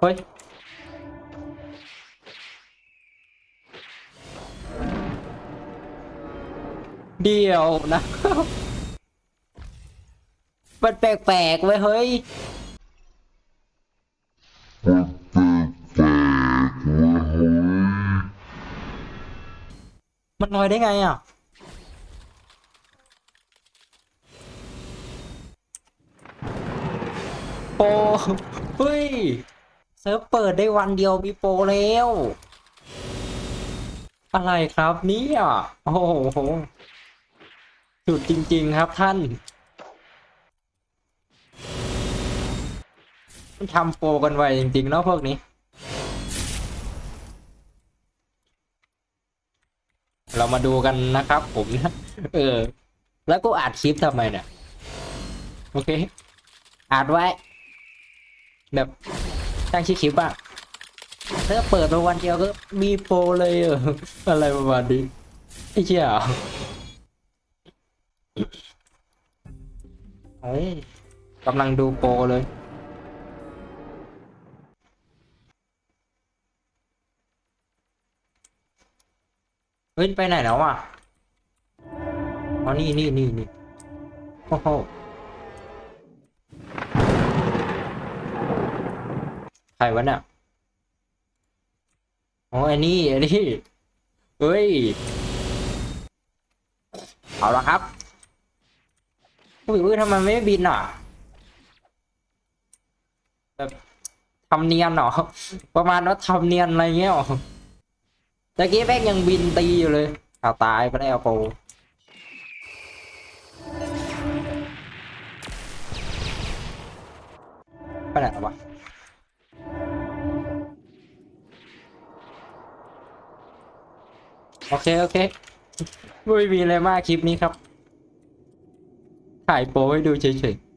เฮ้ย เดี๋ยวนะ มันแปลกๆเว้ยเฮ้ยมันลอยได้ไงอะโปรเฮ้ย เซิร์ฟเปิดได้วันเดียวมีโปรแล้ว อะไรครับเนี่ยโอ้โหสุดจริง ๆ ครับท่านทำโปรกันไวจริง ๆ เนาะพวกนี้ เรามาดูกันนะครับผมนะเออ แล้วกูอัดคลิปทำไมเนี่ย โอเคอัดไว้ แบบ ตั้งชื่อคลิปอะถ้าเปิดมาวันเดียวก็มีโปรเลยเอออะไรประมาณนี้ไอ้เชี่ยเฮ้ยกำลังดูโปรเลยเฮ้ยไปไหนแล้วอะอ๋อนี่นี่นี่นี่โอ้โห ใครวะเนี่ยอ๋อไอ้นี่อ้นี่เฮ้ย เอาละครับอุ้ยอุ้ยทำไมไม่บินอะแบบทำเนียนเหรอ ประมาณว่าทำเนียนอะไรเงี้ยหรอตะกี้แม่งยังบินตีอยู่เลยเอาตายไปแล้วโปไปไหนแล้ววะ โอเค โอเค ไม่มีอะไรมากคลิปนี้ครับ ถ่ายโปรให้ดูเฉยๆ